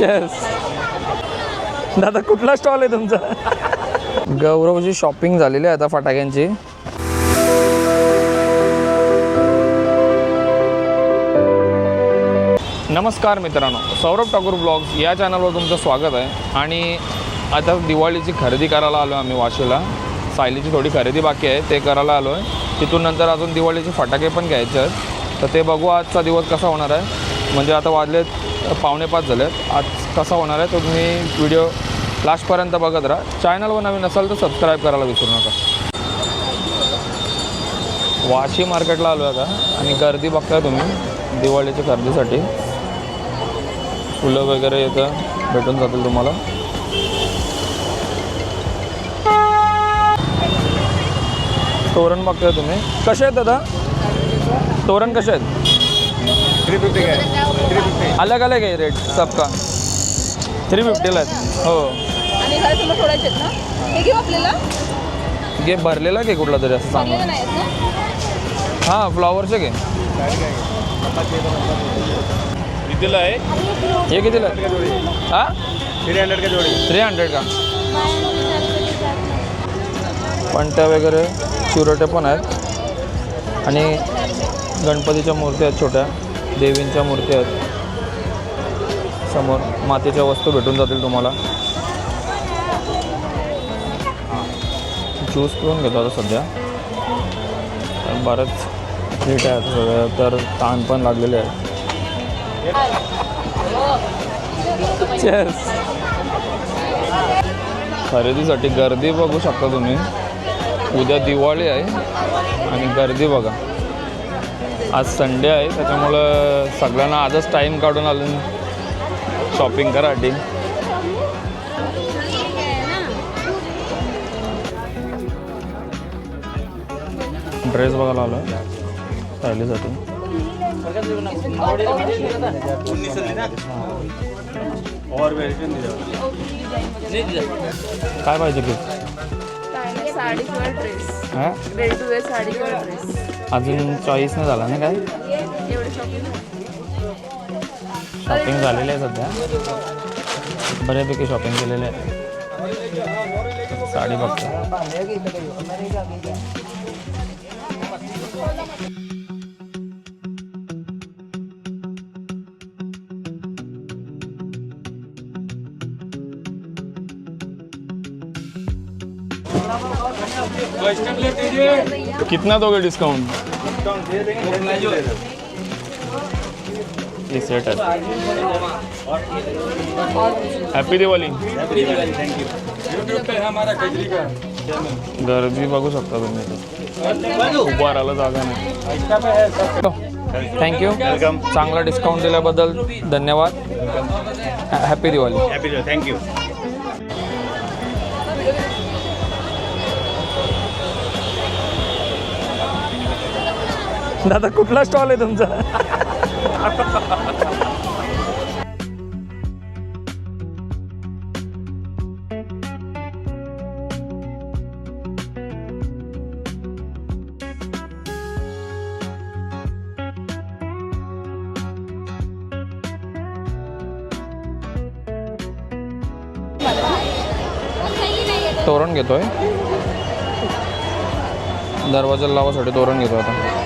Cheers. दादा कुठला stall आहे तुमचा? गौरवची शॉपिंग झालेली आहे आता फटाक्यांची. नमस्कार मित्रांनो सौरभ ठाकूर ब्लॉग्स या चॅनलवर तुमचं स्वागत आहे. आणि आता दिवाळीची खरेदी करायला आलो आहे आम्ही वाशीला. सायलीची थोडी खरेदी बाकी आहे ते करायला आलो आहे तिथून नंतर अजून दिवाळीचे फटाके पण घ्यायचे आहेत. तर ते बघू आजचा दिवस कसा होणार आहे. म्हणजे आता वाजलेत पावणे पाच झाले आहेत. आज कसा होणार आहे तो तुम्ही व्हिडिओ लास्टपर्यंत बघत राहा. चॅनलवर नवीन असाल तर सबस्क्राईब करायला विसरू नका. वाशी मार्केटला आलो आहे आता आणि गर्दी बघताय तुम्ही दिवाळीच्या खरेदीसाठी फुलं वगैरे इथं भेटून जातील तुम्हाला. तोरण बघताय तुम्ही. कसे आहेत दादा? तोरण कसे आहेत? थ्री फिफ्टी काय? Three fifty. अलग अलग आहे रेट सबका. थ्री फिफ्टीला आहेत हो. आणि घरात समोर सोडायचे आहेत ना? हे घेऊ आपल्याला? घे भरलेला घे कुठला तरी असं चांगला. नाही आहेत ना? हां फ्लॉवरचे घे. कितीला आहे? हे कितीला हां? थ्री हंड्रेड का जोडी? थ्री हंड्रेड का? पंट्या वगैरे चिरोटे पण आहेत. आणि गणपतीच्या मूर्ती आहेत छोट्या. देवींच्या मूर्ती आहेत. समोर मातीच्या वस्तू भेटून जातील तुम्हाला. ज्यूस पिऊन घेतो आता सध्या. बरंच हीट आहे आता सगळं तर ताण पण लागलेले आहे Cheers. खरेदीसाठी गर्दी बघू शकता तुम्ही. उद्या दिवाळी आहे आणि गर्दी बघा. आज संडे आहे त्याच्यामुळं सगळ्यांना आजच टाईम काढून आलो शॉपिंग करासाठी ड्रेस बघायला आलो सायलीसाठी काय पाहिजे गिफ्ट साडी किंवा ड्रेस हां? रेडी टू वेअर साडी किंवा ड्रेस अजून चॉईस नाही झाला ना काय? एवढे शॉपिंग शॉपिंग झालेली आहे सध्या. बऱ्यापैकी शॉपिंग केलेली आहे. साडी बघतो. कितना दोगे डिस्काउंट? ये सेट है। हैप्पी दिवाळी गर्दी बघू शकता तुम्ही. इथं. उभा राहायला जागा नाही थँक्यू चांगला डिस्काउंट दिल्याबद्दल धन्यवाद. Happy Diwali happy thank you दादा कुठला स्टॉल आहे तुमचा? तोरण घेतोय. दरवाजा लावासाठी तोरण घेतो आता.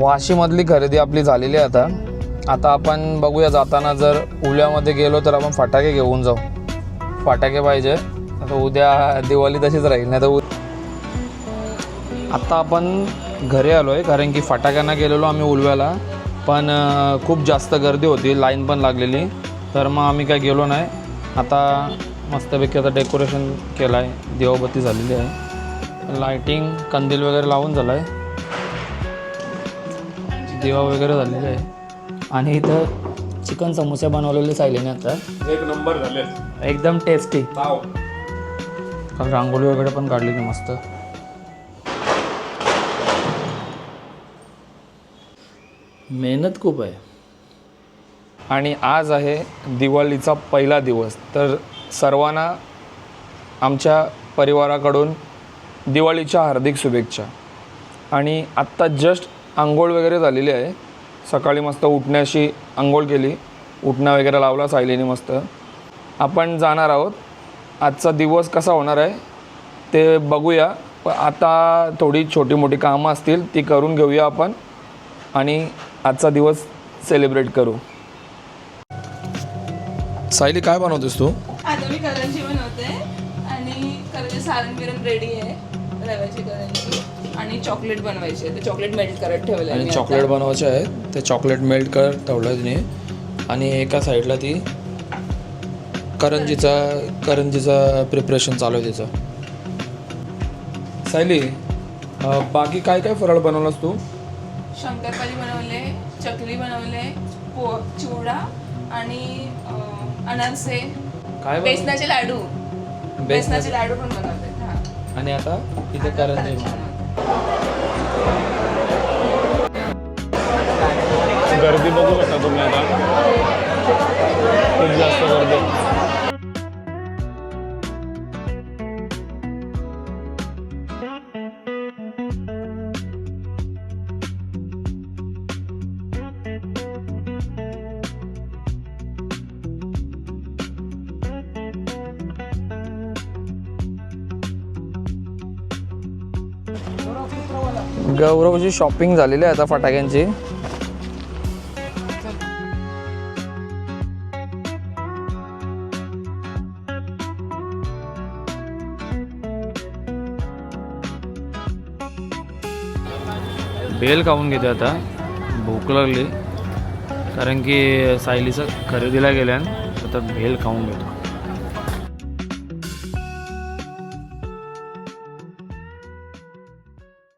वाशीमधली खरेदी आपली झालेली आहे आता. आता आपण बघूया जाताना जर उल्यामध्ये गेलो तर आपण फटाके घेऊन जाऊ. फटाके पाहिजे. आता उद्या दिवाळी तशीच राहील नाही तर उ आत्ता आपण घरी आलो आहे कारण की फटाक्यांना गेलेलो आम्ही उलव्याला. पण खूप जास्त गर्दी होती लाईन पण लागलेली. तर मग आम्ही काय गेलो नाही. आता मस्तपैकी आता डेकोरेशन केलं आहे दिवाबत्ती झालेली आहे. लाईटिंग कंदील वगैरे लावून झालं आहे दिवा वगैरे झालेले आहे. आणि इथं चिकन समोसे बनवलेले सायलीने आता. एक नंबर झाले एकदम टेस्टी पाव. काल रांगोळी वगैरे पण काढली की मस्त. मेहनत खूप आहे. आणि आज आहे दिवाळीचा पहिला दिवस. तर सर्वांना आमच्या परिवाराकडून दिवाळीच्या हार्दिक शुभेच्छा. आणि आत्ता जस्ट आंघोळ वगैरे झालेली आहे. सकाळी मस्त उठण्याशी आंघोळ केली. उठणं वगैरे लावला सायलीने मस्त. आपण जाणार आहोत. आजचा दिवस कसा होणार आहे ते बघूया. पण आता थोडी छोटी मोठी कामं असतील ती करून घेऊया आपण. आणि आजचा दिवस सेलिब्रेट करू. सायली काय बनवतेस तू? आता मी करंजी बनवते. आणि करंजी सारण बिरण रेडी आहे. रव्याची आणि चॉकलेट बनवायची आहे. ते चॉकलेट मेल्ट करत ठेवलं आणि चॉकलेट बनवायचे आहेत ते चॉकलेट मेल्ट कर ठेवलं तिने आणि एका साईडला ती करंजीचा करंजीचा प्रिपरेशन चालू आहे तिचं सायली अं, बाकी काय काय फराळ बनवलास तू? शंकरपाळी बनवले चकली बनवले पो चिवडा आणि अं, अनारसे. काय बनव- बेसनाचे लाडू. बेसनाचे लाडू पण बनवते हा आणि आता तिथे करंजी गर्दी बघू शकता तुम्ही आता. गौरवची शॉपिंग झालेली आहे आता फटाक्यांची. बेल खाऊन घेते आता. भूक लागली. कारण की सायलीचं खरेदीला गेल्यान आता भेल खाऊन घेतो.